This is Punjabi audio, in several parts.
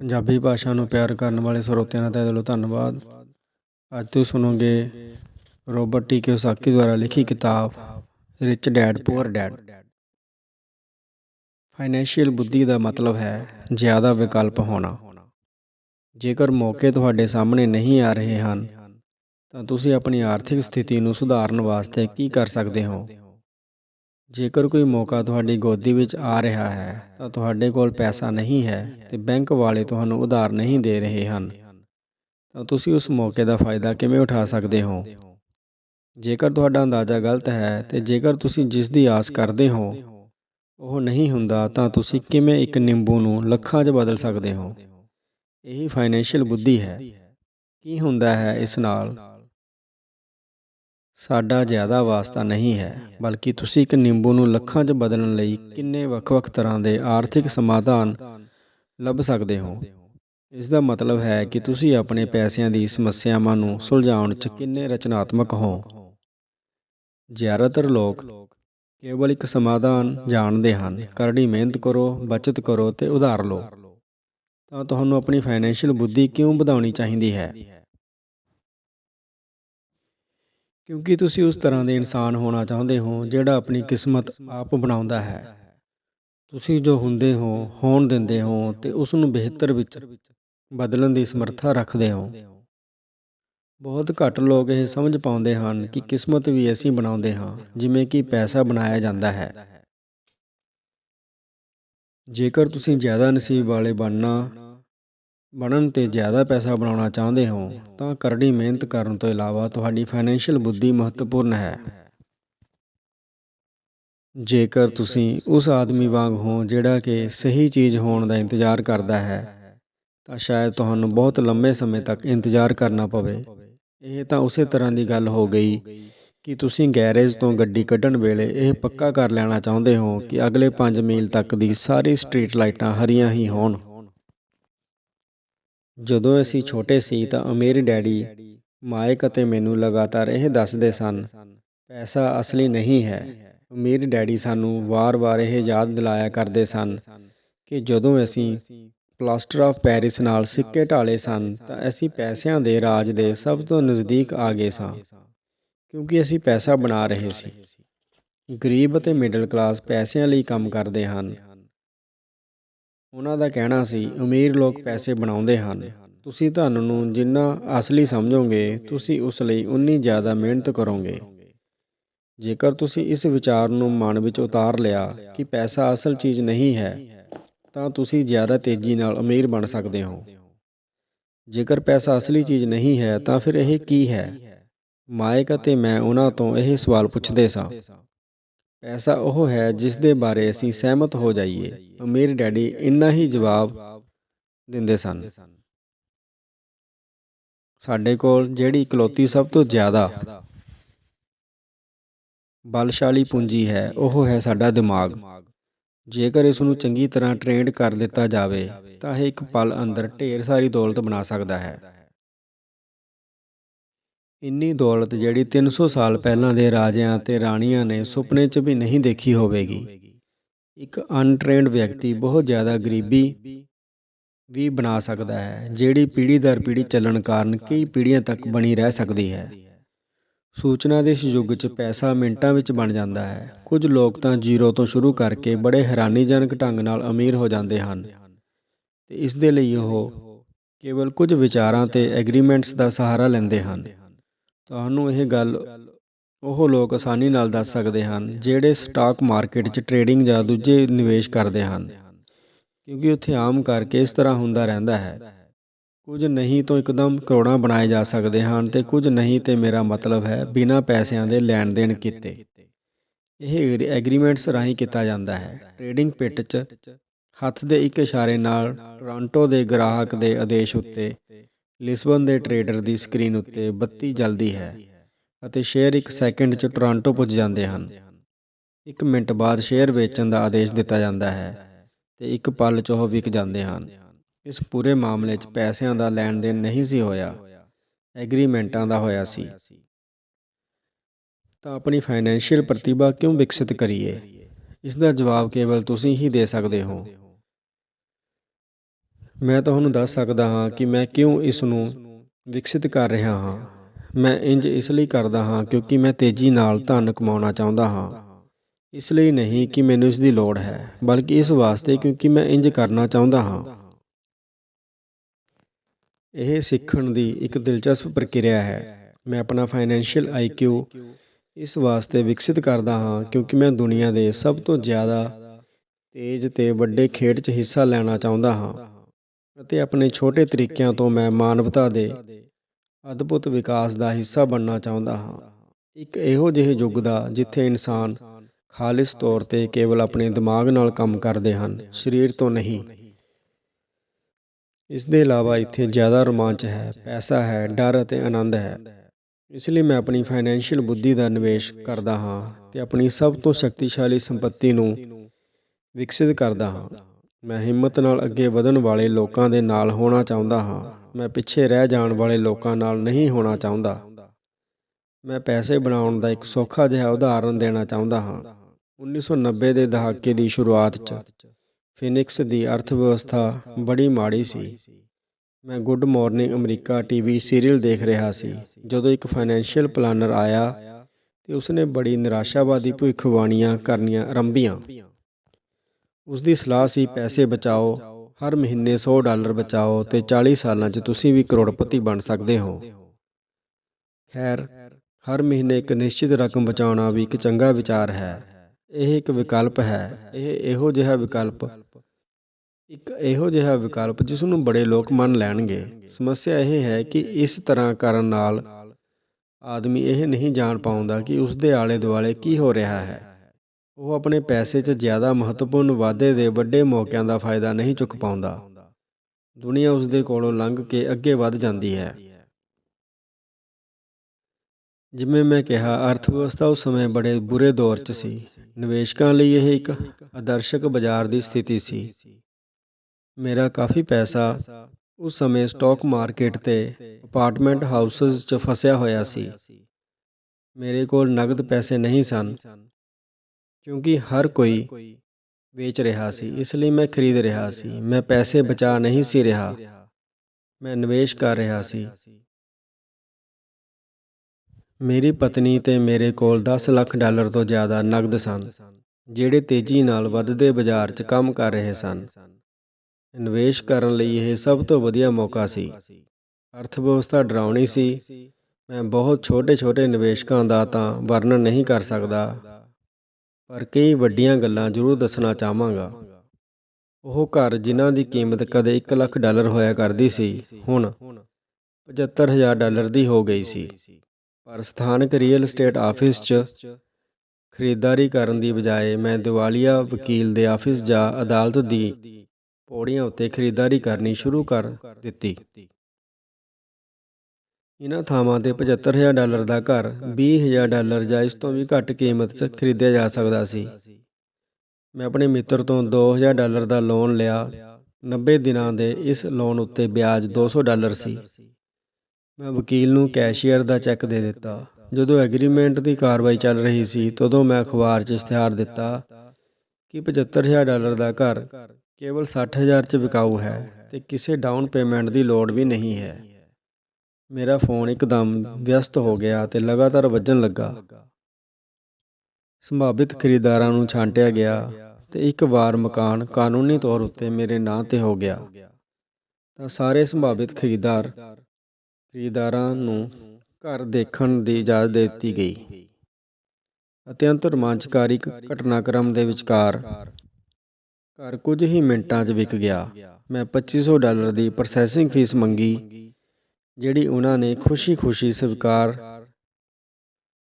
ਪੰਜਾਬੀ ਭਾਸ਼ਾ ਨੂੰ ਪਿਆਰ ਕਰਨ ਵਾਲੇ ਸਰੋਤਿਆਂ ਦਾ ਤਹਿ ਦਿਲੋਂ ਧੰਨਵਾਦ। ਅੱਜ ਤੁਸੀਂ ਸੁਣੋਗੇ ਰੋਬਰਟ ਟੀ. ਕਿਓਸਾਕੀ ਦੁਆਰਾ ਲਿਖੀ ਕਿਤਾਬ rich dad poor dad financial ਬੁੱਧੀ ਦਾ ਮਤਲਬ ਹੈ ਜ਼ਿਆਦਾ ਵਿਕਲਪ ਹੋਣਾ। ਜੇਕਰ ਮੌਕੇ ਤੁਹਾਡੇ ਸਾਹਮਣੇ ਨਹੀਂ ਆ ਰਹੇ ਹਨ, ਤਾਂ ਤੁਸੀਂ ਆਪਣੀ ਆਰਥਿਕ ਸਥਿਤੀ ਨੂੰ ਸੁਧਾਰਨ ਵਾਸਤੇ ਕੀ ਕਰ ਸਕਦੇ ਹੋ? ਜੇਕਰ ਕੋਈ ਮੌਕਾ ਤੁਹਾਡੀ ਗੋਦੀ ਵਿੱਚ ਆ ਰਿਹਾ ਹੈ, ਤਾਂ ਤੁਹਾਡੇ ਕੋਲ ਪੈਸਾ ਨਹੀਂ ਹੈ ਤੇ ਬੈਂਕ ਵਾਲੇ ਤੁਹਾਨੂੰ ਉਧਾਰ ਨਹੀਂ ਦੇ ਰਹੇ ਹਨ। ਤਾਂ ਤੁਸੀਂ ਉਸ ਮੌਕੇ ਦਾ ਫਾਇਦਾ ਕਿਵੇਂ ਉਠਾ ਸਕਦੇ ਹੋ? ਜੇਕਰ ਤੁਹਾਡਾ ਅੰਦਾਜ਼ਾ ਗਲਤ ਹੈ ਤੇ ਜੇਕਰ ਤੁਸੀਂ ਜਿਸ ਦੀ ਆਸ ਕਰਦੇ ਹੋ, ਉਹ ਨਹੀਂ ਹੁੰਦਾ, ਤਾਂ ਤੁਸੀਂ ਕਿਵੇਂ ਇੱਕ ਨਿੰਬੂ ਨੂੰ ਲੱਖਾਂ 'ਚ ਬਦਲ ਸਕਦੇ ਹੋ? ਇਹੀ ਫਾਈਨੈਂਸ਼ੀਅਲ ਬੁੱਧੀ ਹੈ। ਕੀ ਹੁੰਦਾ ਹੈ ਇਸ ਨਾਲ? ਸਾਡਾ ਜ਼ਿਆਦਾ ਵਾਸਤਾ ਨਹੀਂ ਹੈ, ਬਲਕਿ ਤੁਸੀਂ ਇੱਕ ਨਿੰਬੂ ਨੂੰ ਲੱਖਾਂ 'ਚ ਬਦਲਣ ਲਈ ਕਿੰਨੇ ਵੱਖ-ਵੱਖ ਤਰ੍ਹਾਂ ਦੇ ਆਰਥਿਕ ਸਮਾਧਾਨ ਲੱਭ ਸਕਦੇ ਹੋ? ਇਸ ਦਾ ਮਤਲਬ ਹੈ ਕਿ ਤੁਸੀਂ ਆਪਣੇ ਪੈਸਿਆਂ ਦੀ ਸਮੱਸਿਆਵਾਂ ਨੂੰ ਸੁਲਝਾਉਣ 'ਚ ਕਿੰਨੇ ਰਚਨਾਤਮਕ ਹੋ? ਜ਼ਿਆਦਾਤਰ ਲੋਕ ਕੇਵਲ ਇੱਕ ਸਮਾਧਾਨ ਜਾਣਦੇ ਹਨ, ਕਰੜੀ ਮਿਹਨਤ ਕਰੋ, ਬਚਤ ਕਰੋ ਤੇ ਉਧਾਰ ਲਓ। ਤਾਂ ਤੁਹਾਨੂੰ ਆਪਣੀ ਫਾਈਨੈਂਸ਼ੀਅਲ ਬੁੱਧੀ ਕਿਉਂ ਵਧਾਉਣੀ ਚਾਹੀਦੀ ਹੈ? ਕਿਉਂਕਿ ਤੁਸੀਂ ਉਸ ਤਰ੍ਹਾਂ ਦੇ ਇਨਸਾਨ ਹੋਣਾ ਚਾਹੁੰਦੇ ਹੋ ਜਿਹੜਾ ਆਪਣੀ ਕਿਸਮਤ ਆਪ ਬਣਾਉਂਦਾ ਹੈ। ਤੁਸੀਂ ਜੋ ਹੁੰਦੇ ਹੋ, ਹੋਣ ਦਿੰਦੇ ਹੋ ਤੇ ਉਸ ਨੂੰ ਬਿਹਤਰ ਵਿੱਚ ਬਦਲਣ ਦੀ ਸਮਰੱਥਾ ਰੱਖਦੇ ਹੋ। ਬਹੁਤ ਘੱਟ ਲੋਕ ਇਹ ਸਮਝ ਪਾਉਂਦੇ ਹਨ ਕਿ ਕਿਸਮਤ ਵੀ ਅਸੀਂ ਬਣਾਉਂਦੇ ਹਾਂ, ਜਿਵੇਂ ਕਿ ਪੈਸਾ ਬਣਾਇਆ ਜਾਂਦਾ ਹੈ। ਜੇਕਰ ਤੁਸੀਂ ਜ਼ਿਆਦਾ ਨਸੀਬ ਵਾਲੇ ਬਣਨਾ ਬਣਨ ਤੇ ਜ਼ਿਆਦਾ ਪੈਸਾ ਬਣਾਉਣਾ ਚਾਹੁੰਦੇ ਹੋ, ਤਾਂ ਕਰੜੀ ਮਿਹਨਤ ਕਰਨ ਤੋਂ ਇਲਾਵਾ ਤੁਹਾਡੀ ਫਾਈਨੈਂਸ਼ੀਅਲ ਬੁੱਧੀ ਮਹੱਤਵਪੂਰਨ ਹੈ। ਜੇਕਰ ਤੁਸੀਂ ਉਸ ਆਦਮੀ ਵਾਂਗ ਹੋ ਜਿਹੜਾ ਕਿ ਸਹੀ ਚੀਜ਼ ਹੋਣ ਦਾ ਇੰਤਜ਼ਾਰ ਕਰਦਾ ਹੈ, ਤਾਂ ਸ਼ਾਇਦ ਤੁਹਾਨੂੰ ਬਹੁਤ ਲੰਬੇ ਸਮੇਂ ਤੱਕ ਇੰਤਜ਼ਾਰ ਕਰਨਾ ਪਵੇ। ਇਹ ਤਾਂ ਉਸੇ ਤਰ੍ਹਾਂ ਦੀ ਗੱਲ ਹੋ ਗਈ ਕਿ ਤੁਸੀਂ ਗੈਰੇਜ ਤੋਂ ਗੱਡੀ ਕੱਢਣ ਵੇਲੇ ਇਹ ਪੱਕਾ ਕਰ ਲੈਣਾ ਚਾਹੁੰਦੇ ਹੋ ਕਿ ਅਗਲੇ 5 ਮੀਲ ਤੱਕ ਦੀ ਸਾਰੀ ਸਟਰੀਟ ਲਾਈਟਾਂ ਹਰੀਆਂ ਹੀ ਹੋਣ। ਜਦੋਂ ਅਸੀਂ ਛੋਟੇ ਸੀ ਤਾਂ ਅਮੀਰ ਡੈਡੀ, ਮਾਇਕ ਅਤੇ ਮੈਨੂੰ ਲਗਾਤਾਰ ਇਹ ਦੱਸਦੇ ਸਨ, ਪੈਸਾ ਅਸਲੀ ਨਹੀਂ ਹੈ। ਅਮੀਰ ਡੈਡੀ ਸਾਨੂੰ ਵਾਰ-ਵਾਰ ਇਹ ਯਾਦ ਦਿਲਾਇਆ ਕਰਦੇ ਸਨ ਕਿ ਜਦੋਂ ਅਸੀਂ ਪਲਾਸਟਰ ਆਫ ਪੈਰਿਸ ਨਾਲ ਸਿੱਕੇ ਢਾਲੇ ਸਨ ਤਾਂ ਅਸੀਂ ਪੈਸਿਆਂ ਦੇ ਰਾਜ ਦੇ ਸਭ ਤੋਂ ਨਜ਼ਦੀਕ ਆ ਗਏ ਸਾਂ, ਕਿਉਂਕਿ ਅਸੀਂ ਪੈਸਾ ਬਣਾ ਰਹੇ ਸੀ। ਗਰੀਬ ਅਤੇ ਮਿਡਲ ਕਲਾਸ ਪੈਸਿਆਂ ਲਈ ਕੰਮ ਕਰਦੇ ਹਨ। ਉਹਨਾਂ ਦਾ ਕਹਿਣਾ ਸੀ, ਅਮੀਰ ਲੋਕ ਪੈਸੇ ਬਣਾਉਂਦੇ ਹਨ। ਤੁਸੀਂ ਧਨ ਨੂੰ ਜਿੰਨਾ ਅਸਲੀ ਸਮਝੋਗੇ, ਤੁਸੀਂ ਉਸ ਲਈ ਉਨੀ ਜ਼ਿਆਦਾ ਮਿਹਨਤ ਕਰੋਗੇ। ਜੇਕਰ ਤੁਸੀਂ ਇਸ ਵਿਚਾਰ ਨੂੰ ਮਨ ਵਿੱਚ ਉਤਾਰ ਲਿਆ ਕਿ ਪੈਸਾ ਅਸਲ ਚੀਜ਼ ਨਹੀਂ ਹੈ, ਤਾਂ ਤੁਸੀਂ ਜ਼ਿਆਦਾ ਤੇਜ਼ੀ ਨਾਲ ਅਮੀਰ ਬਣ ਸਕਦੇ ਹੋ। ਜੇਕਰ ਪੈਸਾ ਅਸਲੀ ਚੀਜ਼ ਨਹੀਂ ਹੈ, ਤਾਂ ਫਿਰ ਇਹ ਕੀ ਹੈ? ਮਾਇਕ ਅਤੇ ਮੈਂ ਉਹਨਾਂ ਤੋਂ ਇਹ ਸਵਾਲ ਪੁੱਛਦੇ ਸਾਂ। ਪੈਸਾ ਉਹ ਹੈ ਜਿਸ ਦੇ ਬਾਰੇ ਅਸੀਂ ਸਹਿਮਤ ਹੋ ਜਾਈਏ। ਅਮੀਰ ਡੈਡੀ ਇੰਨਾ ਹੀ ਜਵਾਬ ਦਿੰਦੇ ਸਨ। ਸਾਡੇ ਕੋਲ ਜਿਹੜੀ ਇਕਲੌਤੀ ਸਭ ਤੋਂ ਜ਼ਿਆਦਾ ਬਲਸ਼ਾਲੀ ਪੂੰਜੀ ਹੈ, ਉਹ ਹੈ ਸਾਡਾ ਦਿਮਾਗ। ਜੇਕਰ ਇਸ ਨੂੰ ਚੰਗੀ ਤਰ੍ਹਾਂ ਟ੍ਰੇਨਡ ਕਰ ਦਿੱਤਾ ਜਾਵੇ, ਤਾਂ ਇਹ ਇੱਕ ਪਲ ਅੰਦਰ ਢੇਰ ਸਾਰੀ ਦੌਲਤ ਬਣਾ ਸਕਦਾ ਹੈ। ਇੰਨੀ ਦੌਲਤ ਜਿਹੜੀ 300 ਸਾਲ ਪਹਿਲਾਂ ਦੇ ਰਾਜਿਆਂ ਤੇ ਰਾਣੀਆਂ ਨੇ ਸੁਪਨੇ 'ਚ ਵੀ ਨਹੀਂ ਦੇਖੀ ਹੋਵੇਗੀ। ਇੱਕ ਅਨਟ੍ਰੇਨਡ ਵਿਅਕਤੀ ਬਹੁਤ ਜ਼ਿਆਦਾ ਗਰੀਬੀ ਵੀ ਬਣਾ ਸਕਦਾ ਹੈ, ਜਿਹੜੀ ਪੀੜ੍ਹੀ ਦਰ ਪੀੜ੍ਹੀ ਚੱਲਣ ਕਾਰਨ ਕਈ ਪੀੜ੍ਹੀਆਂ ਤੱਕ ਬਣੀ ਰਹਿ ਸਕਦੀ ਹੈ। ਸੂਚਨਾ ਦੇ ਇਸ ਯੁੱਗ 'ਚ ਪੈਸਾ ਮਿੰਟਾਂ ਵਿੱਚ ਬਣ ਜਾਂਦਾ ਹੈ। ਕੁਝ ਲੋਕ ਤਾਂ ਜ਼ੀਰੋ ਤੋਂ ਸ਼ੁਰੂ ਕਰਕੇ ਬੜੇ ਹੈਰਾਨੀਜਨਕ ਢੰਗ ਨਾਲ ਅਮੀਰ ਹੋ ਜਾਂਦੇ ਹਨ। ਤੇ ਇਸ ਦੇ ਲਈ ਉਹ ਕੇਵਲ ਕੁਝ ਵਿਚਾਰਾਂ ਤੇ ਐਗਰੀਮੈਂਟਸ ਦਾ ਸਹਾਰਾ ਲੈਂਦੇ ਹਨ। ਤੁਹਾਨੂੰ ਇਹ ਗੱਲ ਉਹ ਲੋਕ ਆਸਾਨੀ ਨਾਲ ਦੱਸ ਸਕਦੇ ਹਨ, ਜਿਹੜੇ ਸਟਾਕ ਮਾਰਕੀਟ 'ਚ ਟਰੇਡਿੰਗ ਜਾਂ ਦੂਜੇ ਨਿਵੇਸ਼ ਕਰਦੇ ਹਨ, ਕਿਉਂਕਿ ਉੱਥੇ ਆਮ ਕਰਕੇ ਇਸ ਤਰ੍ਹਾਂ ਹੁੰਦਾ ਰਹਿੰਦਾ ਹੈ। ਕੁਝ ਨਹੀਂ ਤੋਂ ਇੱਕਦਮ ਕਰੋੜਾਂ ਬਣਾਏ ਜਾ ਸਕਦੇ ਹਨ ਤੇ ਕੁਝ ਨਹੀਂ ਤੇ ਮੇਰਾ ਮਤਲਬ ਹੈ ਬਿਨਾਂ ਪੈਸਿਆਂ ਦੇ ਲੈਣ ਦੇਣ ਕੀਤੇ। ਇਹ ਐਗਰੀਮੈਂਟਸ ਰਾਹੀਂ ਕੀਤਾ ਜਾਂਦਾ ਹੈ। ਟ੍ਰੇਡਿੰਗ ਪਿੱਟ 'ਚ ਹੱਥ ਦੇ ਇੱਕ ਇਸ਼ਾਰੇ ਨਾਲ ਟੋਰਾਂਟੋ ਦੇ ਗ੍ਰਾਹਕ ਦੇ ਆਦੇਸ਼ ਉੱਤੇ ਲਿਸਬਨ ਦੇ ਟ੍ਰੇਡਰ ਦੀ ਸਕਰੀਨ ਉੱਤੇ ਬੱਤੀ ਜਲਦੀ ਹੈ ਅਤੇ ਸ਼ੇਅਰ ਇੱਕ ਸੈਕਿੰਡ 'ਚ ਟੋਰਾਂਟੋ ਪੁੱਜ ਜਾਂਦੇ ਹਨ। ਇੱਕ ਮਿੰਟ ਬਾਅਦ ਸ਼ੇਅਰ ਵੇਚਣ ਦਾ ਆਦੇਸ਼ ਦਿੱਤਾ ਜਾਂਦਾ ਹੈ ਤੇ ਇੱਕ ਪਲ 'ਚ ਉਹ ਵਿਕ ਜਾਂਦੇ ਹਨ। ਇਸ ਪੂਰੇ ਮਾਮਲੇ 'ਚ ਪੈਸਿਆਂ ਦਾ ਲੈਣ ਦੇਣ ਨਹੀਂ ਸੀ ਹੋਇਆ, ਐਗਰੀਮੈਂਟਾਂ ਦਾ ਹੋਇਆ ਸੀ। ਤਾਂ ਆਪਣੀ ਫਾਈਨੈਂਸ਼ੀਅਲ ਪ੍ਰਤਿਭਾ ਕਿਉਂ ਵਿਕਸਿਤ ਕਰੀਏ? ਇਸ ਦਾ ਜਵਾਬ ਕੇਵਲ ਤੁਸੀਂ ਹੀ ਦੇ ਸਕਦੇ ਹੋ। ਮੈਂ ਤੁਹਾਨੂੰ ਦੱਸ ਸਕਦਾ ਹਾਂ ਕਿ ਮੈਂ ਕਿਉਂ ਇਸ ਨੂੰ ਵਿਕਸਿਤ ਕਰ ਰਿਹਾ ਹਾਂ। ਮੈਂ ਇੰਜ ਇਸ ਲਈ ਕਰਦਾ ਹਾਂ ਕਿਉਂਕਿ ਮੈਂ ਤੇਜ਼ੀ ਨਾਲ ਧਨ ਕਮਾਉਣਾ ਚਾਹੁੰਦਾ ਹਾਂ। ਇਸ ਲਈ ਨਹੀਂ ਕਿ ਮੈਨੂੰ ਇਸ ਦੀ ਲੋੜ ਹੈ, ਬਲਕਿ ਇਸ ਵਾਸਤੇ ਕਿਉਂਕਿ ਮੈਂ ਇੰਜ ਕਰਨਾ ਚਾਹੁੰਦਾ ਹਾਂ। ਇਹ ਸਿੱਖਣ ਦੀ ਇੱਕ ਦਿਲਚਸਪ ਪ੍ਰਕਿਰਿਆ ਹੈ। ਮੈਂ ਆਪਣਾ ਫਾਈਨੈਂਸ਼ੀਅਲ ਆਈਕਿਊ ਇਸ ਵਾਸਤੇ ਵਿਕਸਿਤ ਕਰਦਾ ਹਾਂ ਕਿਉਂਕਿ ਮੈਂ ਦੁਨੀਆ ਦੇ ਸਭ ਤੋਂ ਜ਼ਿਆਦਾ ਤੇਜ਼ ਤੇ ਵੱਡੇ ਖੇਡ 'ਚ ਹਿੱਸਾ ਲੈਣਾ ਚਾਹੁੰਦਾ ਹਾਂ। ਅਤੇ ਆਪਣੇ ਛੋਟੇ ਤਰੀਕਿਆਂ ਤੋਂ ਮੈਂ ਮਾਨਵਤਾ ਦੇ ਅਦਭੁਤ ਵਿਕਾਸ ਦਾ ਹਿੱਸਾ ਬਣਨਾ ਚਾਹੁੰਦਾ ਹਾਂ। ਇੱਕ ਇਹੋ ਜਿਹੇ ਯੁੱਗ ਦਾ ਜਿੱਥੇ ਇਨਸਾਨ ਖਾਲਿਸ ਤੌਰ ਤੇ ਕੇਵਲ ਆਪਣੇ ਦਿਮਾਗ ਨਾਲ ਕੰਮ ਕਰਦੇ ਹਨ, ਸਰੀਰ ਤੋਂ ਨਹੀਂ। ਇਸ ਦੇ ਇਲਾਵਾ ਇੱਥੇ ਜ਼ਿਆਦਾ ਰੋਮਾਂਚ ਹੈ, ਪੈਸਾ ਹੈ, ਡਰ ਅਤੇ ਆਨੰਦ ਹੈ। ਇਸ ਲਈ ਮੈਂ ਆਪਣੀ ਫਾਈਨੈਂਸ਼ੀਅਲ ਬੁੱਧੀ ਦਾ ਨਿਵੇਸ਼ ਕਰਦਾ ਹਾਂ ਤੇ ਆਪਣੀ ਸਭ ਤੋਂ ਸ਼ਕਤੀਸ਼ਾਲੀ ਸੰਪਤੀ ਨੂੰ ਵਿਕਸਿਤ ਕਰਦਾ ਹਾਂ। ਮੈਂ ਹਿੰਮਤ ਨਾਲ ਅੱਗੇ ਵਧਣ ਵਾਲੇ ਲੋਕਾਂ ਦੇ ਨਾਲ ਹੋਣਾ ਚਾਹੁੰਦਾ ਹਾਂ। ਮੈਂ ਪਿੱਛੇ ਰਹਿ ਜਾਣ ਵਾਲੇ ਲੋਕਾਂ ਨਾਲ ਨਹੀਂ ਹੋਣਾ ਚਾਹੁੰਦਾ। ਮੈਂ ਪੈਸੇ ਬਣਾਉਣ ਦਾ ਇੱਕ ਸੌਖਾ ਜਿਹਾ ਉਦਾਹਰਨ ਦੇਣਾ ਚਾਹੁੰਦਾ ਹਾਂ। 1990 ਦੇ ਦਹਾਕੇ ਦੀ ਸ਼ੁਰੂਆਤ 'ਚ ਫਿਨਿਕਸ ਦੀ ਅਰਥ ਵਿਵਸਥਾ ਬੜੀ ਮਾੜੀ ਸੀ। ਮੈਂ good morning America TV serial ਦੇਖ ਰਿਹਾ ਸੀ। ਜਦੋਂ ਇੱਕ ਫਾਈਨੈਂਸ਼ੀਅਲ ਪਲਾਨਰ ਆਇਆ ਤੇ ਉਸਨੇ ਬੜੀ ਨਿਰਾਸ਼ਾਵਾਦੀ ਭਵਿੱਖਬਾਣੀਆਂ ਕਰਨੀਆਂ ਆਰੰਭੀਆਂ ਉਸ ਦੀ ਸਲਾਹ ਸੀ, ਪੈਸੇ ਬਚਾਓ, ਹਰ ਮਹੀਨੇ 100 ਡਾਲਰ ਬਚਾਓ ਤੇ 40 ਸਾਲਾਂ 'ਚ ਤੁਸੀਂ ਵੀ ਕਰੋੜਪਤੀ ਬਣ ਸਕਦੇ ਹੋ। ਖੈਰ, ਹਰ ਮਹੀਨੇ ਇੱਕ ਨਿਸ਼ਚਿਤ ਰਕਮ ਬਚਾਉਣਾ ਵੀ ਇੱਕ ਚੰਗਾ ਵਿਚਾਰ ਹੈ। ਇਹ ਇੱਕ ਵਿਕਲਪ ਹੈ। ਇਹ ਇਹੋ ਜਿਹਾ ਵਿਕਲਪ, ਇੱਕ ਇਹੋ ਜਿਹਾ ਵਿਕਲਪ ਜਿਸ ਨੂੰ ਬੜੇ ਲੋਕ ਮੰਨ ਲੈਣਗੇ। ਸਮੱਸਿਆ ਇਹ ਹੈ ਕਿ ਇਸ ਤਰ੍ਹਾਂ ਕਰਨ ਨਾਲ ਆਦਮੀ ਇਹ ਨਹੀਂ ਜਾਣ ਪਾਉਂਦਾ ਕਿ ਉਸ ਦੇ ਆਲੇ ਦੁਆਲੇ ਕੀ ਹੋ ਰਿਹਾ ਹੈ। ਉਹ ਆਪਣੇ ਪੈਸੇ 'ਚ ਜ਼ਿਆਦਾ ਮਹੱਤਵਪੂਰਨ ਵਾਧੇ ਦੇ ਵੱਡੇ ਮੌਕਿਆਂ ਦਾ ਫਾਇਦਾ ਨਹੀਂ ਚੁੱਕ ਪਾਉਂਦਾ। ਦੁਨੀਆ ਉਸ ਦੇ ਕੋਲੋਂ ਲੰਘ ਕੇ ਅੱਗੇ ਵੱਧ ਜਾਂਦੀ ਹੈ। ਜਿਵੇਂ ਮੈਂ ਕਿਹਾ ਅਰਥ ਵਿਵਸਥਾ ਉਸ ਸਮੇਂ ਬੜੇ ਬੁਰੇ ਦੌਰ 'ਚ ਸੀ। ਨਿਵੇਸ਼ਕਾਂ ਲਈ ਇਹ ਇੱਕ ਆਦਰਸ਼ਕ ਬਾਜ਼ਾਰ ਦੀ ਸਥਿਤੀ ਸੀ। ਮੇਰਾ ਕਾਫੀ ਪੈਸਾ ਉਸ ਸਮੇਂ ਸਟਾਕ ਮਾਰਕੀਟ ਤੇ ਅਪਾਰਟਮੈਂਟ ਹਾਊਸਸ 'ਚ ਫਸਿਆ ਹੋਇਆ ਸੀ। ਮੇਰੇ ਕੋਲ ਨਗਦ ਪੈਸੇ ਨਹੀਂ ਸਨ। ਕਿਉਂਕਿ ਹਰ ਕੋਈ ਵੇਚ ਰਿਹਾ ਸੀ ਇਸ ਲਈ ਮੈਂ ਖਰੀਦ ਰਿਹਾ ਸੀ। ਮੈਂ ਪੈਸੇ ਬਚਾ ਨਹੀਂ ਸੀ ਰਿਹਾ। ਮੈਂ ਨਿਵੇਸ਼ ਕਰ ਰਿਹਾ ਸੀ। ਮੇਰੀ ਪਤਨੀ ਤੇ ਮੇਰੇ ਕੋਲ 10 ਲੱਖ ਡਾਲਰ ਤੋਂ ਜ਼ਿਆਦਾ ਨਗਦ ਸਨ ਜਿਹੜੇ ਤੇਜ਼ੀ ਨਾਲ ਵੱਧਦੇ ਬਾਜ਼ਾਰ 'ਚ ਕੰਮ ਕਰ ਰਹੇ ਸਨ। ਨਿਵੇਸ਼ ਕਰਨ ਲਈ ਇਹ ਸਭ ਤੋਂ ਵਧੀਆ ਮੌਕਾ ਸੀ। ਅਰਥ ਵਿਵਸਥਾ ਡਰਾਉਣੀ ਸੀ। ਮੈਂ ਬਹੁਤ ਛੋਟੇ-ਛੋਟੇ ਨਿਵੇਸ਼ਕਾਂ ਦਾ ਤਾਂ ਵਰਣਨ ਨਹੀਂ ਕਰ ਸਕਦਾ। ਪਰ ਕਈ ਵੱਡੀਆਂ ਗੱਲਾਂ ਜ਼ਰੂਰ ਦੱਸਣਾ ਚਾਹਾਂਗਾ। ਉਹ ਘਰ ਜਿਨ੍ਹਾਂ ਦੀ ਕੀਮਤ ਕਦੇ 1 ਲੱਖ ਡਾਲਰ ਹੋਇਆ ਕਰਦੀ ਸੀ, ਹੁਣ 75000 ਡਾਲਰ ਦੀ ਹੋ ਗਈ ਸੀ। ਪਰ ਸਥਾਨਕ ਰੀਅਲ ਏਸਟੇਟ ਆਫਿਸ 'ਚ ਖਰੀਦਦਾਰੀ ਕਰਨ ਦੀ ਬਜਾਏ ਮੈਂ ਦਿਵਾਲੀਆ ਵਕੀਲ ਦੇ ਆਫਿਸ ਜਾਂ ਅਦਾਲਤ ਦੀ ਪੌੜੀਆਂ ਉੱਤੇ ਖਰੀਦਦਾਰੀ ਕਰਨੀ ਸ਼ੁਰੂ ਕਰ ਦਿੱਤੀ। ਇਹਨਾਂ ਥਾਵਾਂ ਤੇ 75000 ਡਾਲਰ ਦਾ ਘਰ 20000 ਡਾਲਰ ਜਾਂ ਇਸ ਤੋਂ ਵੀ ਘੱਟ ਕੀਮਤ 'ਚ ਖਰੀਦਿਆ ਜਾ ਸਕਦਾ ਸੀ। ਮੈਂ ਆਪਣੇ ਮਿੱਤਰ ਤੋਂ 2000 ਡਾਲਰ ਦਾ ਲੋਨ ਲਿਆ। 90 ਦਿਨਾਂ ਦੇ ਇਸ ਲੋਨ ਉੱਤੇ ਵਿਆਜ 200 ਡਾਲਰ ਸੀ। ਮੈਂ ਵਕੀਲ ਨੂੰ ਕੈਸ਼ੀਅਰ ਦਾ ਚੈੱਕ ਦੇ ਦਿੱਤਾ। ਜਦੋਂ ਐਗਰੀਮੈਂਟ ਦੀ ਕਾਰਵਾਈ ਚੱਲ ਰਹੀ ਸੀ, ਤਦੋਂ ਮੈਂ ਅਖਬਾਰ 'ਚ ਇਸ਼ਤਿਹਾਰ ਦਿੱਤਾ ਕਿ 75000 ਡਾਲਰ ਦਾ ਘਰ ਕੇਵਲ 60000 'ਚ ਵਿਕਾਊ ਹੈ ਤੇ ਕਿਸੇ ਡਾਊਨ ਪੇਮੈਂਟ ਦੀ ਲੋੜ ਵੀ ਨਹੀਂ ਹੈ। ਮੇਰਾ ਫੋਨ ਇੱਕਦਮ ਵਿਅਸਤ ਹੋ ਗਿਆ ਅਤੇ ਲਗਾਤਾਰ ਵੱਜਣ ਲੱਗਾ। ਸੰਭਾਵਿਤ ਖਰੀਦਦਾਰਾਂ ਨੂੰ ਛਾਂਟਿਆ ਗਿਆ ਤੇ ਇੱਕ ਵਾਰ ਮਕਾਨ ਕਾਨੂੰਨੀ ਤੌਰ ਉੱਤੇ ਮੇਰੇ ਨਾਂ ਤੇ ਹੋ ਗਿਆ। ਤਾਂ ਸਾਰੇ ਸੰਭਾਵਿਤ ਖਰੀਦਦਾਰ, ਖਰੀਦਦਾਰਾਂ ਨੂੰ ਘਰ ਦੇਖਣ ਦੀ ਇਜਾਜ਼ਤ ਦੇ ਦਿੱਤੀ ਗਈ। ਅਤਿਅੰਤ ਰੋਮਾਂਚਕਾਰੀ ਘਟਨਾਕ੍ਰਮ ਦੇ ਵਿਚਕਾਰ ਘਰ ਕੁਝ ਹੀ ਮਿੰਟਾਂ 'ਚ ਵਿਕ ਗਿਆ। ਮੈਂ 2500 ਡਾਲਰ ਦੀ ਪ੍ਰੋਸੈਸਿੰਗ ਫੀਸ ਮੰਗੀ ਜਿਹੜੀ ਉਹਨਾਂ ਨੇ ਖੁਸ਼ੀ-ਖੁਸ਼ੀ ਸਵੀਕਾਰ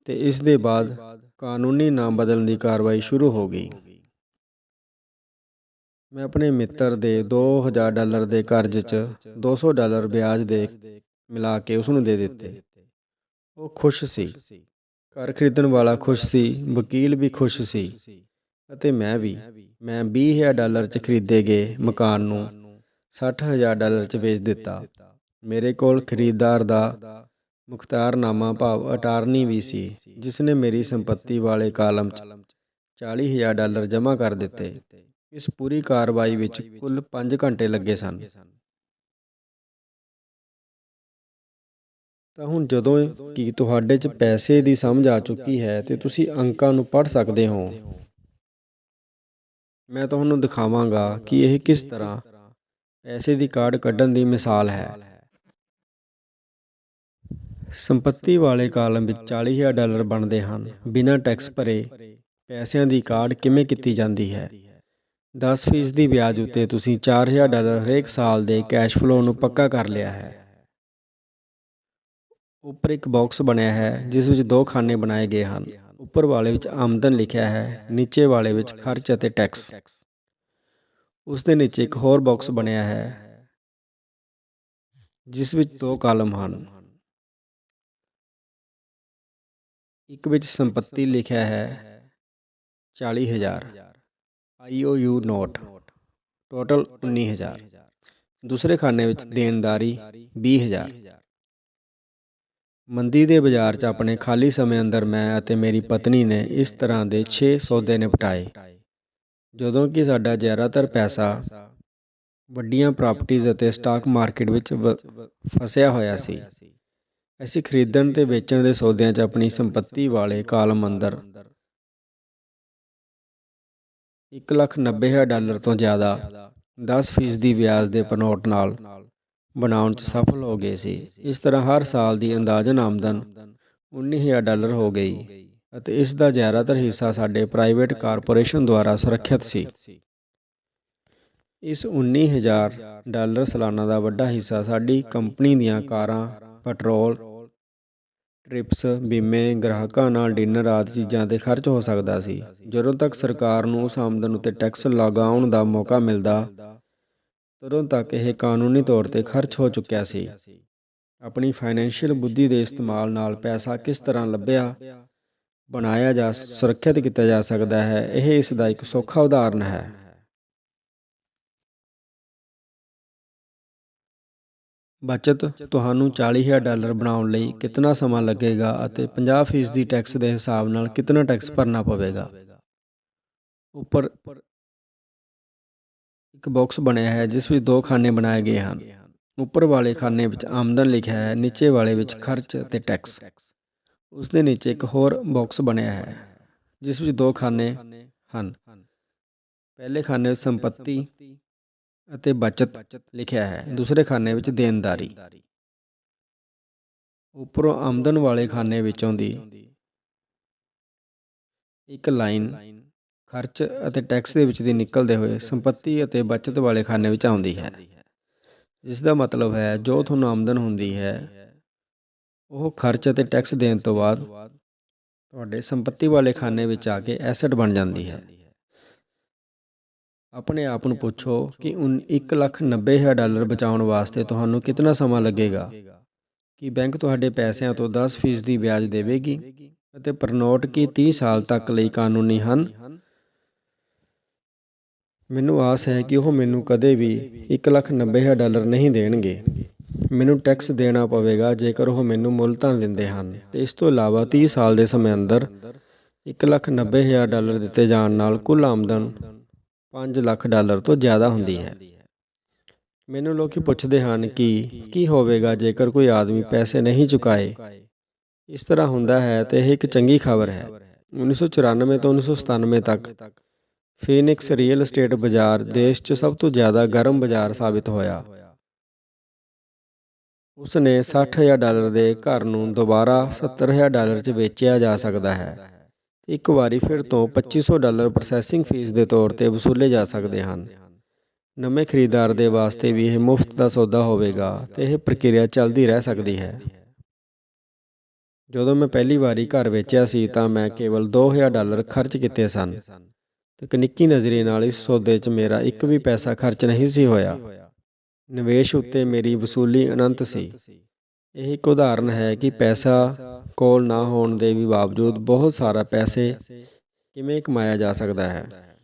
ਤੇ ਇਸ ਦੇ ਬਾਅਦ ਕਾਨੂੰਨੀ ਨਾਮ ਬਦਲਣ ਦੀ ਕਾਰਵਾਈ ਸ਼ੁਰੂ ਹੋ ਗਈ। ਮੈਂ ਆਪਣੇ ਮਿੱਤਰ ਦੇ 2000 ਡਾਲਰ ਦੇ ਕਰਜ਼ 'ਚ 200 ਡਾਲਰ ਵਿਆਜ ਦੇ ਮਿਲਾ ਕੇ ਉਸ ਨੂੰ ਦੇ ਦਿੱਤੇ। ਉਹ ਖੁਸ਼ ਸੀ। ਘਰ ਖਰੀਦਣ ਵਾਲਾ ਖੁਸ਼ ਸੀ, ਵਕੀਲ ਵੀ ਖੁਸ਼ ਸੀ ਅਤੇ ਮੈਂ ਵੀ, ਮੈਂ 20000 ਡਾਲਰ 'ਚ ਖਰੀਦੇ ਗਏ ਮਕਾਨ ਨੂੰ 60000 ਡਾਲਰ 'ਚ ਵੇਚ ਦਿੱਤਾ। ਮੇਰੇ ਕੋਲ ਖਰੀਦਦਾਰ ਦਾ ਮੁਖਤਾਰਨਾਮਾ ਭਾਵ ਅਟਾਰਨੀ ਵੀ ਸੀ ਜਿਸ ਨੇ ਮੇਰੀ ਸੰਪਤੀ ਵਾਲੇ ਕਾਲਮ 'ਚ 40000 ਡਾਲਰ ਜਮ੍ਹਾਂ ਕਰ ਦਿੱਤੇ। ਇਸ ਪੂਰੀ ਕਾਰਵਾਈ ਵਿੱਚ ਕੁੱਲ 5 ਘੰਟੇ ਲੱਗੇ ਸਨ। ਤਾਂ ਹੁਣ ਜਦੋਂ ਕਿ ਤੁਹਾਡੇ 'ਚ ਪੈਸੇ ਦੀ ਸਮਝ ਆ ਚੁੱਕੀ ਹੈ ਤੇ ਤੁਸੀਂ ਅੰਕਾਂ ਨੂੰ ਪੜ੍ਹ ਸਕਦੇ ਹੋ। ਮੈਂ ਤੁਹਾਨੂੰ ਦਿਖਾਵਾਂਗਾ ਕਿ ਇਹ ਕਿਸ ਤਰ੍ਹਾਂ ਪੈਸੇ ਦੀ ਕਾਰਡ ਕੱਢਣ ਦੀ ਮਿਸਾਲ ਹੈ। ਸੰਪਤੀ ਵਾਲੇ ਕਾਲਮ ਵਿੱਚ 40000 ਡਾਲਰ ਬਣਦੇ ਹਨ। ਬਿਨਾਂ ਟੈਕਸ ਭਰੇ ਪੈਸਿਆਂ ਦੀ ਕਾਢ ਕਿਵੇਂ ਕੀਤੀ ਜਾਂਦੀ ਹੈ? 10% ਦੀ ਵਿਆਜ ਉੱਤੇ ਤੁਸੀਂ 4000 ਡਾਲਰ ਹਰੇਕ ਸਾਲ ਦੇ ਕੈਸ਼ ਫਲੋ ਨੂੰ ਪੱਕਾ ਕਰ ਲਿਆ ਹੈ। ਉੱਪਰ ਇੱਕ ਬਾਕਸ ਬਣਿਆ ਹੈ, ਜਿਸ ਵਿੱਚ ਦੋ ਖਾਨੇ ਬਣਾਏ ਗਏ ਹਨ। ਉੱਪਰ ਵਾਲੇ ਵਿੱਚ ਆਮਦਨ ਲਿਖਿਆ ਹੈ, ਨੀਚੇ ਵਾਲੇ ਵਿੱਚ ਖਰਚ ਅਤੇ ਟੈਕਸ। ਉਸ ਦੇ ਨੀਚੇ ਇੱਕ ਹੋਰ ਬਾਕਸ ਬਣਿਆ ਹੈ, ਜਿਸ ਵਿੱਚ ਦੋ ਕਾਲਮ ਹਨ। ਇੱਕ ਵਿੱਚ ਸੰਪਤੀ ਲਿਖਿਆ ਹੈ 40000 IOU ਨੋਟ। ਟੋਟਲ 19000 ਦੂਸਰੇ ਖਾਨੇ ਵਿੱਚ ਦੇਣਦਾਰੀ 20000 ਮੰਦੀ ਦੇ ਬਾਜ਼ਾਰ 'ਚ ਆਪਣੇ ਖਾਲੀ ਸਮੇਂ ਅੰਦਰ ਮੈਂ ਅਤੇ ਮੇਰੀ ਪਤਨੀ ਨੇ ਇਸ ਤਰ੍ਹਾਂ ਦੇ 6 ਸੌਦੇ ਨਿਪਟਾਏ। ਜਦੋਂ ਕਿ ਸਾਡਾ ਜ਼ਿਆਦਾਤਰ ਪੈਸਾ ਵੱਡੀਆਂ ਪ੍ਰਾਪਰਟੀਆਂ ਅਤੇ ਸਟਾਕ ਮਾਰਕੀਟ ਵਿੱਚ ਵ- ਫਸਿਆ ਹੋਇਆ ਸੀ। ਅਸੀਂ ਖਰੀਦਣ ਤੇ ਵੇਚਣ ਦੇ ਸੌਦਿਆਂ 'ਚ ਆਪਣੀ ਸੰਪਤੀ ਵਾਲੇ ਕਾਲਮ ਅੰਦਰ 190000 ਡਾਲਰ ਤੋਂ ਜ਼ਿਆਦਾ 10% ਦੀ ਵਿਆਜ ਦੇ ਪਨੋਟ ਨਾਲ ਬਣਾਉਣ 'ਚ ਸਫਲ ਹੋ ਗਏ ਸੀ। ਇਸ ਤਰ੍ਹਾਂ ਹਰ ਸਾਲ ਦੀ ਅੰਦਾਜ਼ਨ ਆਮਦਨ 19000 ਡਾਲਰ ਹੋ ਗਈ ਅਤੇ ਇਸ ਦਾ ਜ਼ਿਆਦਾਤਰ ਹਿੱਸਾ ਸਾਡੇ ਪ੍ਰਾਈਵੇਟ ਕਾਰਪੋਰੇਸ਼ਨ ਦੁਆਰਾ ਸੁਰੱਖਿਅਤ ਸੀ। ਇਸ 19000 ਡਾਲਰ ਸਾਲਾਨਾ ਦਾ ਵੱਡਾ ਹਿੱਸਾ ਸਾਡੀ ਕੰਪਨੀ ਦੀਆਂ ਕਾਰਾਂ, ਪੈਟਰੋਲ ਟ੍ਰਿਪਸ, ਬੀਮੇ, ਗ੍ਰਾਹਕਾਂ ਨਾਲ ਡਿਨਰ ਆਦਿ ਚੀਜ਼ਾਂ ਤੇ ਖਰਚ ਹੋ ਸਕਦਾ ਸੀ। ਜਦੋਂ ਤੱਕ ਸਰਕਾਰ ਨੂੰ ਉਸ ਆਮਦਨ ਉੱਤੇ ਟੈਕਸ ਲਗਾਉਣ ਦਾ ਮੌਕਾ ਮਿਲਦਾ, ਤਦੋਂ ਤੱਕ ਇਹ ਕਾਨੂੰਨੀ ਤੌਰ ਤੇ ਖਰਚ ਹੋ ਚੁੱਕਿਆ ਸੀ। ਆਪਣੀ ਫਾਈਨੈਂਸ਼ੀਅਲ ਬੁੱਧੀ ਦੇ ਇਸਤੇਮਾਲ ਨਾਲ ਪੈਸਾ ਕਿਸ ਤਰ੍ਹਾਂ ਲੱਭਿਆ, ਬਣਾਇਆ ਜਾ ਸੁਰੱਖਿਅਤ ਕੀਤਾ ਜਾ ਸਕਦਾ ਹੈ, ਇਹ ਇਸ ਦਾ ਇੱਕ ਸੌਖਾ ਉਦਾਹਰਨ ਹੈ। ਬਚਤ ਤੁਹਾਨੂੰ 40000 ਡਾਲਰ ਬਣਾਉਣ ਲਈ ਕਿੰਨਾ ਸਮਾਂ ਲੱਗੇਗਾ ਅਤੇ 50% ਦੀ ਟੈਕਸ ਦੇ ਹਿਸਾਬ ਨਾਲ ਕਿੰਨਾ ਟੈਕਸ ਭਰਨਾ ਪਵੇਗਾ? ਉੱਪਰ ਇੱਕ ਬਾਕਸ ਬਣਿਆ ਹੈ ਜਿਸ ਵਿੱਚ ਦੋ ਖਾਨੇ ਬਣਾਏ ਗਏ ਹਨ। ਉੱਪਰ ਵਾਲੇ ਖਾਨੇ ਵਿੱਚ ਆਮਦਨ ਲਿਖਿਆ ਹੈ, ਨੀਚੇ ਵਾਲੇ ਵਿੱਚ ਖਰਚ ਅਤੇ ਟੈਕਸ। ਉਸ ਦੇ ਨੀਚੇ ਇੱਕ ਹੋਰ ਬਾਕਸ ਬਣਿਆ ਹੈ, ਜਿਸ ਵਿੱਚ ਦੋ ਖਾਨੇ ਹਨ। ਪਹਿਲੇ ਖਾਨੇ ਵਿੱਚ ਸੰਪਤੀ ਅਤੇ ਬਚਤ ਲਿਖਿਆ ਹੈ। ਦੂਸਰੇ ਖਾਨੇ ਵਿੱਚ ਦੇਣਦਾਰੀ। ਉੱਪਰੋਂ ਆਮਦਨ ਵਾਲੇ ਖਾਨੇ ਵਿੱਚੋਂ ਦੀ ਇੱਕ ਲਾਈਨ ਖਰਚ ਅਤੇ ਟੈਕਸ ਦੇ ਵਿੱਚ ਦੀ ਨਿਕਲਦੇ ਹੋਏ ਸੰਪਤੀ ਅਤੇ ਬਚਤ ਵਾਲੇ ਖਾਨੇ ਵਿੱਚ ਆਉਂਦੀ ਹੈ। ਜਿਸ ਦਾ ਮਤਲਬ ਹੈ, ਜੋ ਤੁਹਾਨੂੰ ਆਮਦਨ ਹੁੰਦੀ ਹੈ, ਉਹ ਖਰਚ ਅਤੇ ਟੈਕਸ ਦੇਣ ਤੋਂ ਬਾਅਦ ਤੁਹਾਡੇ ਸੰਪਤੀ ਵਾਲੇ ਖਾਨੇ ਵਿੱਚ ਆ ਕੇ ਐਸਟ ਬਣ ਜਾਂਦੀ ਹੈ। ਆਪਣੇ ਆਪ ਨੂੰ ਪੁੱਛੋ ਕਿ 190000 ਡਾਲਰ ਬਚਾਉਣ ਵਾਸਤੇ ਤੁਹਾਨੂੰ ਕਿੰਨਾ ਸਮਾਂ ਲੱਗੇਗਾ? ਕੀ ਬੈਂਕ ਤੁਹਾਡੇ ਪੈਸਿਆਂ ਤੋਂ 10% ਵਿਆਜ ਦੇਵੇਗੀ? ਅਤੇ ਪ੍ਰਨੋਟ ਕੀ 30 ਸਾਲ ਤੱਕ ਲਈ ਕਾਨੂੰਨੀ ਹਨ? ਮੈਨੂੰ ਆਸ ਹੈ ਕਿ ਉਹ ਮੈਨੂੰ ਕਦੇ ਵੀ 190000 ਡਾਲਰ ਨਹੀਂ ਦੇਣਗੇ। ਮੈਨੂੰ ਟੈਕਸ ਦੇਣਾ ਪਵੇਗਾ ਜੇਕਰ ਉਹ ਮੈਨੂੰ ਮੁੱਲ ਧਨ ਦਿੰਦੇ ਹਨ। ਤੇ ਇਸ ਤੋਂ ਇਲਾਵਾ 30 ਸਾਲ ਦੇ ਸਮੇਂ ਅੰਦਰ 190000 ਡਾਲਰ ਦਿੱਤੇ ਜਾਣ ਨਾਲ ਕੁੱਲ ਆਮਦਨ 5 ਲੱਖ ਡਾਲਰ ਤੋਂ ਜ਼ਿਆਦਾ ਹੁੰਦੀ ਹੈ। ਮੈਨੂੰ ਲੋਕੀ ਪੁੱਛਦੇ ਹਨ ਕਿ ਕੀ ਹੋਵੇਗਾ ਜੇਕਰ ਕੋਈ ਆਦਮੀ ਪੈਸੇ ਨਹੀਂ ਚੁਕਾਏ। ਇਸ ਤਰ੍ਹਾਂ ਹੁੰਦਾ ਹੈ ਤੇ ਇਹ ਇੱਕ ਚੰਗੀ ਖਬਰ ਹੈ। 1994 ਤੋਂ 1997 ਤੱਕ ਫੀਨਿਕਸ ਰੀਅਲ ਏਸਟੇਟ ਬਾਜ਼ਾਰ ਦੇਸ਼ 'ਚ ਸਭ ਤੋਂ ਜ਼ਿਆਦਾ ਗਰਮ ਬਾਜ਼ਾਰ ਸਾਬਿਤ ਹੋਇਆ। ਉਸ ਨੇ 60000 ਡਾਲਰ ਦੇ ਘਰ ਨੂੰ ਦੁਬਾਰਾ 70000 ਡਾਲਰ 'ਚ ਵੇਚਿਆ ਜਾ ਸਕਦਾ ਹੈ। ਇੱਕ ਵਾਰੀ ਫਿਰ ਤੋਂ 2500 ਡਾਲਰ ਪ੍ਰੋਸੈਸਿੰਗ ਫੀਸ ਦੇ ਤੌਰ ਤੇ ਵਸੂਲੇ ਜਾ ਸਕਦੇ ਹਨ। ਨਵੇਂ ਖਰੀਦਦਾਰ ਦੇ ਵਾਸਤੇ ਵੀ ਇਹ ਮੁਫਤ ਦਾ ਸੌਦਾ ਹੋਵੇਗਾ ਤੇ ਇਹ ਪ੍ਰਕਿਰਿਆ ਚੱਲਦੀ ਰਹਿ ਸਕਦੀ ਹੈ। ਜਦੋਂ ਮੈਂ ਪਹਿਲੀ ਵਾਰੀ ਘਰ ਵੇਚਿਆ ਸੀ ਤਾਂ ਮੈਂ ਕੇਵਲ 2000 ਡਾਲਰ ਖਰਚ ਕੀਤੇ ਸਨ। ਤਕਨੀਕੀ ਨਜ਼ਰੀਏ ਨਾਲ ਇਸ ਸੌਦੇ 'ਚ ਮੇਰਾ ਇੱਕ ਵੀ ਪੈਸਾ ਖਰਚ ਨਹੀਂ ਸੀ ਹੋਇਆ। ਨਿਵੇਸ਼ ਉੱਤੇ ਮੇਰੀ ਵਸੂਲੀ ਅਨੰਤ ਸੀ। ਇਹ ਇੱਕ ਉਦਾਹਰਨ ਹੈ ਕਿ ਪੈਸਾ ਕੋਲ ਨਾ ਹੋਣ ਦੇ ਵੀ ਬਾਵਜੂਦ ਬਹੁਤ ਸਾਰਾ ਪੈਸੇ ਕਿਵੇਂ ਕਮਾਇਆ ਜਾ ਸਕਦਾ ਹੈ?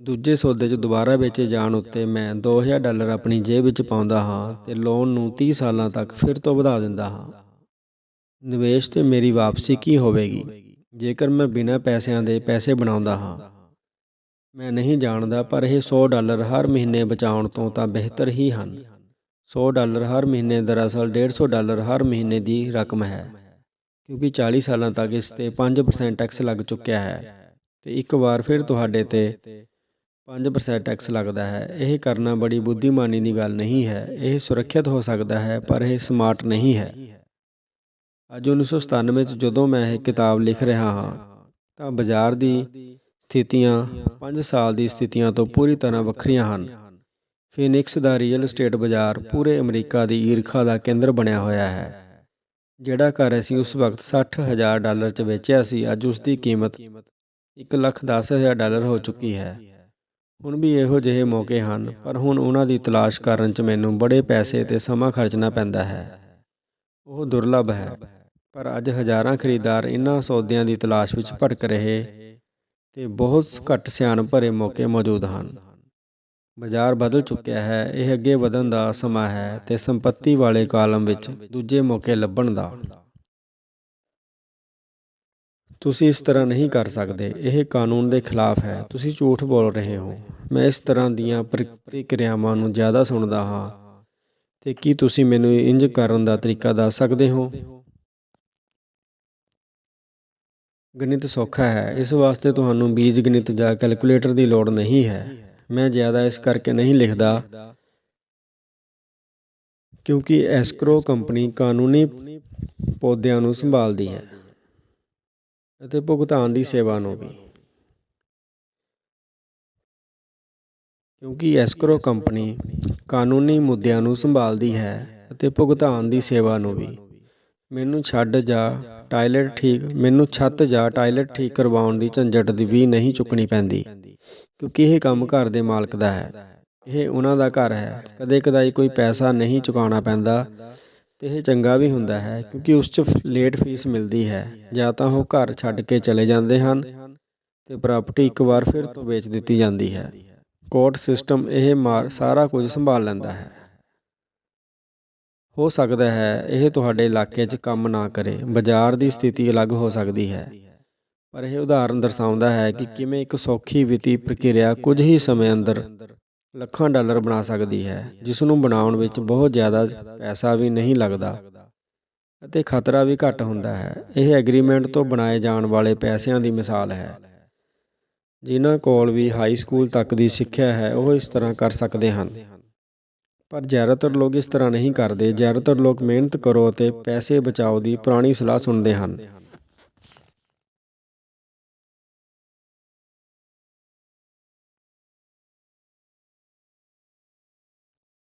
ਦੂਜੇ ਸੌਦੇ 'ਚ ਦੁਬਾਰਾ ਵੇਚੇ ਜਾਣ ਉੱਤੇ ਮੈਂ 2000 ਡਾਲਰ ਆਪਣੀ ਜੇਬ ਵਿੱਚ ਪਾਉਂਦਾ ਹਾਂ ਤੇ ਲੋਨ ਨੂੰ 30 ਸਾਲਾਂ ਤੱਕ ਫਿਰ ਤੋਂ ਵਧਾ ਦਿੰਦਾ ਹਾਂ। ਨਿਵੇਸ਼ ਤੇ ਮੇਰੀ ਵਾਪਸੀ ਕੀ ਹੋਵੇਗੀ? ਜੇਕਰ ਮੈਂ ਬਿਨਾਂ ਪੈਸਿਆਂ ਦੇ ਪੈਸੇ ਬਣਾਉਂਦਾ ਹਾਂ। ਮੈਂ ਨਹੀਂ ਜਾਣਦਾ ਪਰ ਇਹ 100 ਡਾਲਰ ਹਰ ਮਹੀਨੇ ਬਚਾਉਣ ਤੋਂ ਤਾਂ ਬਿਹਤਰ ਹੀ ਹਨ। 100 ਡਾਲਰ ਹਰ ਮਹੀਨੇ ਦਰਅਸਲ 150 ਡਾਲਰ ਹਰ ਮਹੀਨੇ ਦੀ ਰਕਮ ਹੈ ਕਿਉਂਕਿ 40 ਸਾਲਾਂ ਤੱਕ ਇਸ ਤੇ 5% ਟੈਕਸ ਲੱਗ ਚੁੱਕਿਆ ਹੈ ਤੇ ਇੱਕ ਵਾਰ ਫਿਰ ਤੁਹਾਡੇ ਤੇ 5% ਟੈਕਸ ਲੱਗਦਾ ਹੈ ਇਹ ਕਰਨਾ ਬੜੀ ਬੁੱਧੀਮਾਨੀ ਦੀ ਗੱਲ ਨਹੀਂ ਹੈ ਇਹ ਸੁਰੱਖਿਅਤ ਹੋ ਸਕਦਾ ਹੈ ਪਰ ਇਹ ਸਮਾਰਟ ਨਹੀਂ ਹੈ ਅੱਜ 1997 ਵਿੱਚ ਜਦੋਂ ਮੈਂ ਇਹ ਕਿਤਾਬ ਲਿਖ ਰਿਹਾ ਹਾਂ ਤਾਂ ਬਾਜ਼ਾਰ ਦੀ ਸਥਿਤੀਆਂ 5 ਸਾਲ ਦੀ ਸਥਿਤੀਆਂ ਤੋਂ ਪੂਰੀ ਤਰ੍ਹਾਂ ਵੱਖਰੀਆਂ ਹਨ ਫੀਨਿਕਸ ਦਾ ਰੀਅਲ ਏਸਟੇਟ ਬਾਜ਼ਾਰ ਪੂਰੇ ਅਮਰੀਕਾ ਦੀ ਈਰਖਾ ਦਾ ਕੇਂਦਰ ਬਣਿਆ ਹੋਇਆ ਹੈ, ਜਿਹੜਾ ਘਰ ਅਸੀਂ ਉਸ ਵਕਤ 60000 ਡਾਲਰ 'ਚ ਵੇਚਿਆ ਸੀ, ਅੱਜ ਉਸ ਦੀ ਕੀਮਤ 110000 ਡਾਲਰ ਹੋ ਚੁੱਕੀ ਹੈ। ਹੁਣ ਵੀ ਇਹੋ ਜਿਹੇ ਮੌਕੇ ਹਨ, ਪਰ ਹੁਣ ਉਹਨਾਂ ਦੀ ਤਲਾਸ਼ ਕਰਨ 'ਚ ਮੈਨੂੰ ਬੜੇ ਪੈਸੇ ਤੇ ਸਮਾਂ ਖਰਚਣਾ ਪੈਂਦਾ ਹੈ। ਉਹ ਦੁਰਲੱਭ ਹੈ, ਪਰ ਅੱਜ ਹਜ਼ਾਰਾਂ ਖਰੀਦਦਾਰ ਇਨ੍ਹਾਂ ਸੌਦਿਆਂ ਦੀ ਤਲਾਸ਼ ਵਿੱਚ ਭਟਕ ਰਹੇ ਤੇ ਬਹੁਤ ਘੱਟ ਸਿਆਣ ਭਰੇ ਮੌਕੇ ਮੌਜੂਦ ਹਨ। ਬਾਜ਼ਾਰ ਬਦਲ ਚੁੱਕਿਆ ਹੈ, ਇਹ ਅੱਗੇ ਵਧਣ ਦਾ ਸਮਾਂ ਹੈ ਤੇ ਸੰਪਤੀ ਵਾਲੇ ਕਾਲਮ ਵਿੱਚ ਦੂਜੇ ਮੌਕੇ ਲੱਭਣ ਦਾ। ਤੁਸੀਂ ਇਸ ਤਰ੍ਹਾਂ ਨਹੀਂ ਕਰ ਸਕਦੇ, ਇਹ ਕਾਨੂੰਨ ਦੇ ਖਿਲਾਫ ਹੈ, ਤੁਸੀਂ ਝੂਠ ਬੋਲ ਰਹੇ ਹੋ। ਮੈਂ ਇਸ ਤਰ੍ਹਾਂ ਦੀਆਂ ਪ੍ਰਤੀਕਿਰਿਆਵਾਂ ਨੂੰ ਜ਼ਿਆਦਾ ਸੁਣਦਾ ਹਾਂ। ਤੇ ਕੀ ਤੁਸੀਂ ਮੈਨੂੰ ਇੰਜ ਕਰਨ ਦਾ ਤਰੀਕਾ ਦੱਸ ਸਕਦੇ ਹੋ? ਗਣਿਤ ਸੌਖਾ ਹੈ, ਇਸ ਵਾਸਤੇ ਤੁਹਾਨੂੰ ਬੀਜ ਗਣਿਤ ਜਾਂ ਕੈਲਕੂਲੇਟਰ ਦੀ ਲੋੜ ਨਹੀਂ ਹੈ। ਮੈਂ ਜ਼ਿਆਦਾ ਇਸ ਕਰਕੇ ਨਹੀਂ ਲਿਖਦਾ ਕਿਉਂਕਿ ਐਸਕਰੋ ਕੰਪਨੀ ਕਾਨੂੰਨੀ ਪੌਦਿਆਂ ਨੂੰ ਸੰਭਾਲਦੀ ਹੈ ਅਤੇ ਭੁਗਤਾਨ ਦੀ ਸੇਵਾ ਨੂੰ ਵੀ। ਕਿਉਂਕਿ ਐਸਕਰੋ ਕੰਪਨੀ ਕਾਨੂੰਨੀ ਮੁੱਦਿਆਂ ਨੂੰ ਸੰਭਾਲਦੀ ਹੈ ਅਤੇ ਭੁਗਤਾਨ ਦੀ ਸੇਵਾ ਨੂੰ ਵੀ। ਮੈਨੂੰ ਛੱਡ ਜਾਂ ਟਾਇਲਟ ਠੀਕ, ਮੈਨੂੰ ਛੱਤ ਜਾਂ ਟਾਇਲਟ ਠੀਕ ਕਰਵਾਉਣ ਦੀ ਝੰਜਟ ਦੀ ਵੀ ਨਹੀਂ ਚੁੱਕਣੀ ਪੈਂਦੀ। ਕਿਉਂਕਿ ਇਹ ਕੰਮ ਘਰ ਦੇ ਮਾਲਕ ਦਾ ਹੈ। ਇਹ ਉਹਨਾਂ ਦਾ ਘਰ ਹੈ। ਕਦੇ ਕਦਾਈ ਕੋਈ ਪੈਸਾ ਨਹੀਂ ਚੁਕਾਉਣਾ ਪੈਂਦਾ ਤੇ ਇਹ ਚੰਗਾ ਵੀ ਹੁੰਦਾ ਹੈ ਕਿਉਂਕਿ ਉਸ 'ਚ ਲੇਟ ਫੀਸ ਮਿਲਦੀ ਹੈ। ਜਾਂ ਤਾਂ ਉਹ ਘਰ ਛੱਡ ਕੇ ਚਲੇ ਜਾਂਦੇ ਹਨ ਤੇ ਪ੍ਰਾਪਰਟੀ ਇੱਕ ਵਾਰ ਫਿਰ ਤੋਂ ਵੇਚ ਦਿੱਤੀ ਜਾਂਦੀ ਹੈ। ਕੋਰਟ ਸਿਸਟਮ ਇਹ ਮਾਰ ਸਾਰਾ ਕੁਝ ਸੰਭਾਲ ਲੈਂਦਾ ਹੈ। ਹੋ ਸਕਦਾ ਹੈ ਇਹ ਤੁਹਾਡੇ ਇਲਾਕੇ 'ਚ ਕੰਮ ਨਾ ਕਰੇ। ਬਾਜ਼ਾਰ ਦੀ ਸਥਿਤੀ ਅਲੱਗ ਹੋ ਸਕਦੀ ਹੈ। ਪਰ ਇਹ ਉਦਾਹਰਨ ਦਰਸਾਉਂਦਾ ਹੈ ਕਿ ਕਿਵੇਂ ਇੱਕ ਸੌਖੀ ਵਿੱਤੀ ਪ੍ਰਕਿਰਿਆ ਕੁਝ ਹੀ ਸਮੇਂ ਅੰਦਰ ਲੱਖਾਂ ਡਾਲਰ ਬਣਾ ਸਕਦੀ ਹੈ ਜਿਸ ਨੂੰ ਬਣਾਉਣ ਵਿੱਚ ਬਹੁਤ ਜ਼ਿਆਦਾ ਪੈਸਾ ਵੀ ਨਹੀਂ ਲੱਗਦਾ ਅਤੇ ਖਤਰਾ ਵੀ ਘੱਟ ਹੁੰਦਾ ਹੈ। ਇਹ ਐਗਰੀਮੈਂਟ ਤੋਂ ਬਣਾਏ ਜਾਣ ਵਾਲੇ ਪੈਸਿਆਂ ਦੀ ਮਿਸਾਲ ਹੈ। ਜਿਨ੍ਹਾਂ ਕੋਲ ਵੀ ਹਾਈ ਸਕੂਲ ਤੱਕ ਦੀ ਸਿੱਖਿਆ ਹੈ, ਉਹ ਇਸ ਤਰ੍ਹਾਂ ਕਰ ਸਕਦੇ ਹਨ। ਪਰ ਜ਼ਿਆਦਾਤਰ ਲੋਕ ਇਸ ਤਰ੍ਹਾਂ ਨਹੀਂ ਕਰਦੇ। ਜ਼ਿਆਦਾਤਰ ਲੋਕ ਮਿਹਨਤ ਕਰੋ ਅਤੇ ਪੈਸੇ ਬਚਾਓ ਦੀ ਪੁਰਾਣੀ ਸਲਾਹ ਸੁਣਦੇ ਹਨ।